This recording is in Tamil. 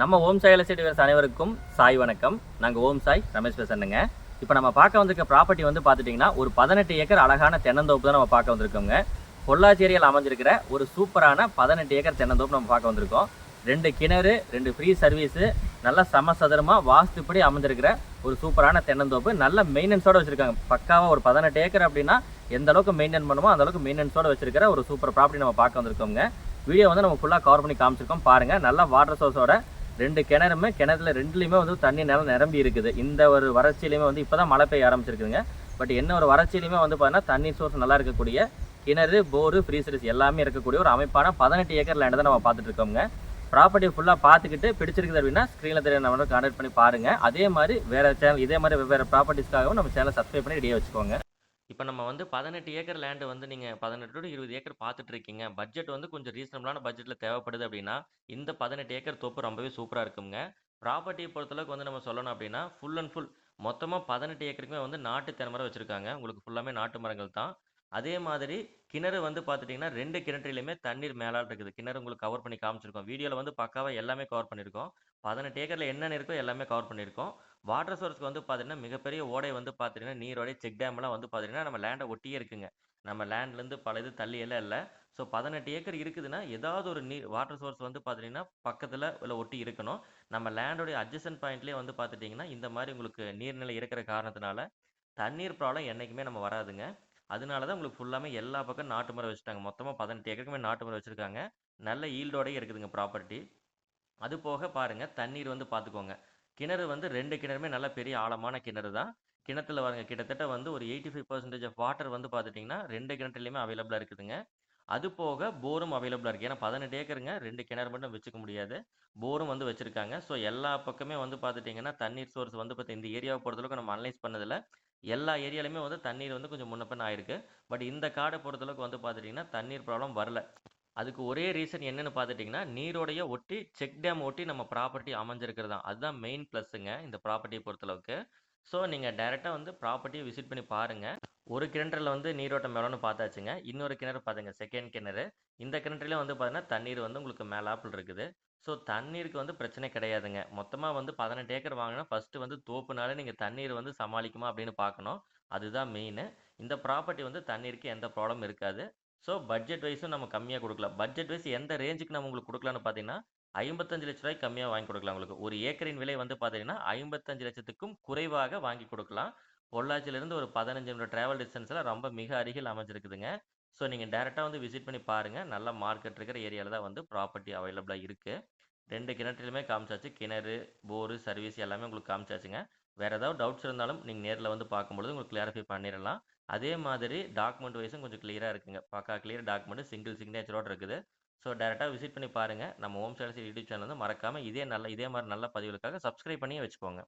நம்ம ஓம் சாய் எலசிட்டி அனைவருக்கும் சாய் வணக்கம். நாங்கள் ஓம் சாய் ரமேஷ் பேசுறேங்க இப்போ நம்ம பார்க்க வந்திருக்க ப்ராப்பர்ட்டி வந்து பார்த்துட்டிங்கன்னா ஒரு பதினெட்டு ஏக்கர் அழகான தென்னந்தோப்பு தான் நம்ம பார்க்க வந்திருக்கோங்க. பொள்ளாச்சேரியில் அமைஞ்சிருக்கிற ஒரு சூப்பரான பதினெட்டு ஏக்கர் தென்னந்தோப்பு நம்ம பார்க்க வந்திருக்கோம். ரெண்டு கிணறு ரெண்டு ஃப்ரீ சர்வீஸு நல்ல சமசதுரமாக வாஸ்துப்படி அமைஞ்சிருக்கிற ஒரு சூப்பரான தென்னந்தோப்பு. நல்ல மெயின்டெனன்ஸோடு வச்சுருக்காங்க. பக்காவாக ஒரு பதினெட்டு ஏக்கர் அப்படின்னா எந்த அளவுக்கு மெயின்டைன் பண்ணுமோ அந்தளவுக்கு மெயின்டெனன்ஸோடு வச்சிருக்கிற ஒரு சூப்பர் ப்ராப்பர்ட்டி நம்ம பார்க்க வந்திருக்கோங்க. வீடியோ வந்து நம்ம ஃபுல்லாக கவர் பண்ணி காமிச்சிருக்கோம். பாருங்கள் நல்லா வாட்டர் சோர்ஸோட ரெண்டு கிணறுமே கிணத்துல ரெண்டுலையுமே வந்து தண்ணி நிலம் நிரம்பி இருக்குது. இந்த ஒரு வறட்சியிலையுமே வந்து இப்போ தான் மழை பெய்ய ஆரம்பிச்சிருக்குங்க பட் என்ன ஒரு வறட்சியிலையுமே வந்து பார்த்தீங்கன்னா தண்ணி சோர்ஸ் நல்லா இருக்கக்கூடிய கிணறு போரு ஃப்ரீசர்ஸ் எல்லாமே இருக்கக்கூடிய ஒரு அமைப்பான பதினெட்டு ஏக்கர் லேண்டை தான் நம்ம பார்த்துட்டு இருக்கோங்க ப்ராப்பர்ட்டி ஃபுல்லாக பார்த்துக்கிட்டு பிடிச்சிருக்குது அப்படின்னா ஸ்க்ரீனில் தெரிய நம்ம கான்டாக்ட் பண்ணி பாருங்கள் அதே மாதிரி வேறு சேனல் இதே மாதிரி வெவ்வேறு ப்ராப்பர்ட்டிஸ்க்காகவும் நம்ம சேனலை சப்ஸ்கிரைப் பண்ணி ரெடியாக வச்சுக்கோங்க. இப்போ நம்ம வந்து பதினெட்டு ஏக்கர் லேண்டு வந்து நீங்கள் பதினெட்டு டு இருபது ஏக்கர் பார்த்துட்டு இருக்கீங்க பட்ஜெட் வந்து கொஞ்சம் ரீசனபிளான பட்ஜெட்டில் தேவைப்படுது அப்படின்னா இந்த பதினெட்டு ஏக்கர் தோப்பு ரொம்பவே சூப்பராக இருக்குங்க. ப்ராப்பர்ட்டியை பொறுத்தளவுக்கு வந்து நம்ம சொல்லணும் அப்படின்னா ஃபுல் அண்ட் ஃபுல் மொத்தமாக பதினெட்டு ஏக்கருக்குமே வந்து நாட்டு தென்மரம் வச்சுருக்காங்க. உங்களுக்கு ஃபுல்லாமே நாட்டு மரங்கள் தான். அதே மாதிரி கிணறு வந்து பார்த்துட்டிங்கன்னா ரெண்டு கிணற்றுலையுமே தண்ணீர் மேலால் இருக்குது. கிணறு உங்களுக்கு கவர் பண்ணி காமிச்சிருக்கோம். வீடியோவில் வந்து பக்காவாக எல்லாமே கவர் பண்ணியிருக்கோம். பதினெட்டு ஏக்கரில் என்னென்ன இருக்கோ எல்லாமே கவர் பண்ணியிருக்கோம். வாட்டர் சோர்ஸ்க்கு வந்து பார்த்தீங்கன்னா மிகப்பெரிய ஓடை வந்து பார்த்தீங்கன்னா நீரோடை செக் டேம்லாம் வந்து பார்த்தீங்கன்னா நம்ம லேண்டை ஒட்டியே இருக்குங்க. நம்ம லேண்ட்லேருந்து பல இது தள்ளி எல்லாம் இல்லை. ஸோ பதினெட்டு ஏக்கர் இருக்குதுன்னா ஏதாவது ஒரு நீர் வாட்டர் சோர்ஸ் வந்து பார்த்தீங்கன்னா பக்கத்தில் இல்லை ஒட்டி இருக்கணும். நம்ம லேண்டோடைய அட்ஜஸ்டன் பாயிண்ட்லேயே வந்து பார்த்துட்டிங்கன்னா இந்த மாதிரி உங்களுக்கு நீர்நிலை இருக்கிற காரணத்தினால தண்ணீர் ப்ராப்ளம் என்றைக்குமே நம்ம வராதுங்க. அதனால தான் உங்களுக்கு ஃபுல்லாமே எல்லா பக்கம் நாட்டு மரம் வச்சுட்டாங்க. மொத்தமாக பதினெட்டு ஏக்கருக்குமே நாட்டு மரம் வச்சுருக்காங்க. நல்ல ஈல்டோடய இருக்குதுங்க ப்ராப்பர்ட்டி அது போக பாருங்கள் தண்ணீர் வந்து பார்த்துக்கோங்க கிணறு வந்து ரெண்டு கிணறுமே நல்ல பெரிய ஆழமான கிணறு தான். கிணத்துல வரங்க கிட்டத்தட்ட வந்து ஒரு eighty five percentage of water வந்து பார்த்துட்டிங்கன்னா ரெண்டு கிணத்துலையுமே அவைலபிளாக இருக்குதுங்க. அது போக போரும் அவைலபிளாக இருக்குது ஏன்னா பதினெட்டு ஏக்கருங்க ரெண்டு கிணறு மட்டும் வச்சுக்க முடியாது. போரும் வந்து வச்சுருக்காங்க. ஸோ எல்லா பக்கமே வந்து பார்த்துட்டிங்கன்னா தண்ணீர் சோர்ஸ் வந்து பார்த்து இந்த ஏரியாவை பொறுத்தளவுக்கு நம்ம அனலைஸ் பண்ணதில் எல்லா ஏரியாலையுமே வந்து தண்ணீர் வந்து கொஞ்சம் முன்னப்பன் ஆயிருக்கு. பட் இந்த காடை பொறுத்தளவுக்கு வந்து பார்த்துட்டிங்கன்னா தண்ணீர் ப்ராப்ளம் வரல. அதுக்கு ஒரே ரீசன் என்னன்னு பார்த்துட்டிங்கன்னா நீரோடைய ஒட்டி செக் டேம் ஒட்டி நம்ம ப்ராப்பர்ட்டி அமைஞ்சிருக்கிறது. தான் அதுதான் மெயின் ப்ளஸ்ஸுங்க இந்த ப்ராப்பர்ட்டியை பொறுத்தளவுக்கு. ஸோ நீங்கள் டேரெக்டாக வந்து ப்ராப்பர்ட்டியை விசிட் பண்ணி பாருங்கள் ஒரு கிணற்றில் வந்து நீரோட்டம் மேலோன்னு பார்த்தாச்சுங்க. இன்னொரு கிணறு பார்த்துங்க செகண்ட் கிணறு. இந்த கிணற்றுலையும் வந்து பார்த்தீங்கன்னா தண்ணீர் வந்து உங்களுக்கு மேலாப்பில் இருக்குது. ஸோ தண்ணீருக்கு வந்து பிரச்சனை கிடையாதுங்க. மொத்தமாக வந்து பதினெட்டு ஏக்கர் வாங்கினா ஃபஸ்ட்டு வந்து தோப்புனால நீங்கள் தண்ணீர் வந்து சமாளிக்குமா அப்படின்னு பார்க்கணும். அதுதான் மெயின் இந்த ப்ராப்பர்ட்டி வந்து தண்ணீருக்கு எந்த ப்ராப்ளம் இருக்காது. ஸோ பட்ஜெட் வைஸும் நம்ம கம்மியாக கொடுக்கலாம். பட்ஜெட் வைஸ் எந்த ரேஞ்சுக்கு நம்ம உங்களுக்கு கொடுக்கலான்னு பார்த்தீங்கன்னா ஐம்பத்தஞ்சு லட்ச ரூபாய்க்கு கம்மியாக வாங்கி கொடுக்கலாம் உங்களுக்கு. ஒரு ஏக்கரின் விலை வந்து பார்த்தீங்கன்னா ஐம்பத்தஞ்சு லட்சத்துக்கும் குறைவாக வாங்கி கொடுக்கலாம். பொள்ளாச்சியிலேருந்து ஒரு பதினஞ்சு நிமிடம் ட்ராவல் டிஸ்டன்ஸில் ரொம்ப மிக அருகில் அமைஞ்சிருக்குதுங்க. ஸோ நீங்கள் டேரெக்டாக வந்து விசிட் பண்ணி பாருங்கள் நல்ல மார்க்கெட் இருக்கிற ஏரியாவில் தான் வந்து ப்ராப்பர்ட்டி அவைலபிளாக இருக்குது ரெண்டு கிணற்றுலையுமே காமிச்சாச்சு. கிணறு போரு சர்வீஸ் எல்லாமே உங்களுக்கு காமிச்சாச்சுங்க. வேறு ஏதாவது டவுட்ஸ் இருந்தாலும் நீங்கள் நேரில் வந்து பார்க்கும்பொழுது உங்களுக்கு கிளாரிஃபை பண்ணிடலாம். அதே மாதிரி டாக்குமெண்ட் வைஸும் கொஞ்சம் கிளியராக இருக்குங்க. பக்கா கிளியர் டாக்குமெண்ட் சிங்கிள் சிக்னேச்சரோடு இருக்குது. ஸோ டேரெக்டாக விசிட் பண்ணி பாருங்கள் நம்ம ஹோம் சேலசி யூடியூப் சேனல் வந்து மறக்காமல் இதே நல்ல இதே மாதிரி நல்ல பதிவுகளுக்காக சப்ஸ்கிரைப் பண்ணி வச்சுக்கோங்க.